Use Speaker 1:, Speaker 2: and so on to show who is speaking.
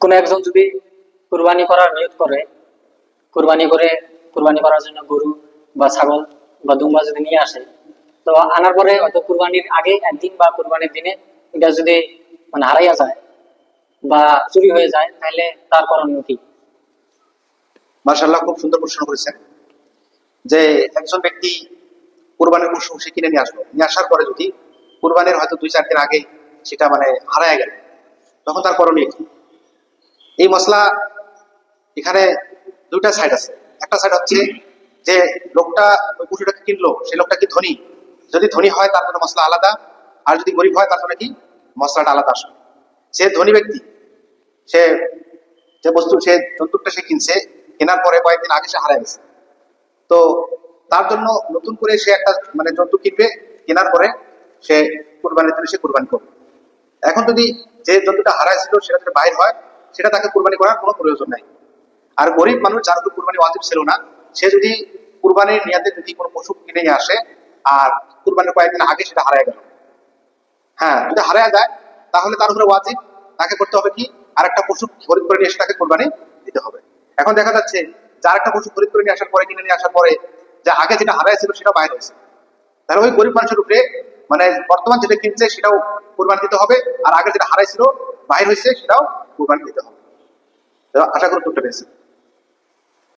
Speaker 1: কোনো একজন যদি কুরবানি করার নিয়ত করে, কুরবানি করে, কুরবানি করার জন্য গরু বা ছাগল বা দুম্বা যদি নিয়ে আসে, তো আনার পরে হয়তো কুরবানির আগে একদিন বা কুরবানির দিনে এটা যদি মানে হারাইয়া যায় বা চুরি হয়ে যায়, তাহলে তার করণীয় কি?
Speaker 2: মার্শাল্লাহ খুব সুন্দর প্রশ্ন করেছেন যে একজন ব্যক্তি কোরবানির পশু সে কিনে নিয়ে আসলো। নিয়ে আসার পরে যদি কোরবানির হয়তো দুই চার দিন আগে সেটা মানে হারায় গেল, তখন তার করণীয় কি? এই মশলা এখানে দুইটা সাইড আছে। একটা সাইড হচ্ছে যে লোকটা ওই পশুটাকে কিনলো, সেই লোকটা কি ধনী? যদি ধনী হয় তার জন্য মশলা আলাদা, আর যদি গরিব হয় তার জন্য কি? মশলাটা আলাদা আসবে। সে ধনী ব্যক্তি, সে যে বস্তু, সে জন্তুটা সে কিনছে, কেনার পরে কয়েকদিন আগে সে হারায় গেছে। তো তার জন্য নতুন করে সে একটা মানে জন্তু কিনবে, কেনার পরে সে কোরবানির দিনে সে কোরবানি করবে। এখন যদি যে জন্তুটা হারাইছিল, সেটা যদি বাইর হয় সেটা তাকে কোরবানি করার কোনো প্রয়োজন নাই। আর গরিব মানুষ যার উপর কোরবানি ওয়াজিব ছিল না, সে যদি কোরবানির নিয়াতে যদি কোনো পশু কিনে আসে, আর কোরবানির কয়েকদিন আগে সেটা হারায় গেল। হ্যাঁ যদি হারায় যায়, তাহলে তার উপরে ওয়াজিব, তাকে করতে হবে কি? আর একটা পশু খরিদ করে নিয়ে এসে তাকে কোরবানি দিতে হবে। এখন দেখা যাচ্ছে যার একটা পশু খরিদ করে নিয়ে আসার পরে, কিনে নিয়ে আসার পরে, যে আগে যেটা হারায় ছিল সেটা বাইরে হয়েছে। তাহলে ওই গরিব মানুষের উপরে মানে বর্তমান যেটা কিনছে, সেটাও কোরবানি দিতে হবে, আর আগে যেটা হারাইছিল বাইর হয়েছে, সেটাও কোরবানি দিতে হবে। আশা করি উত্তরটা পেয়েছি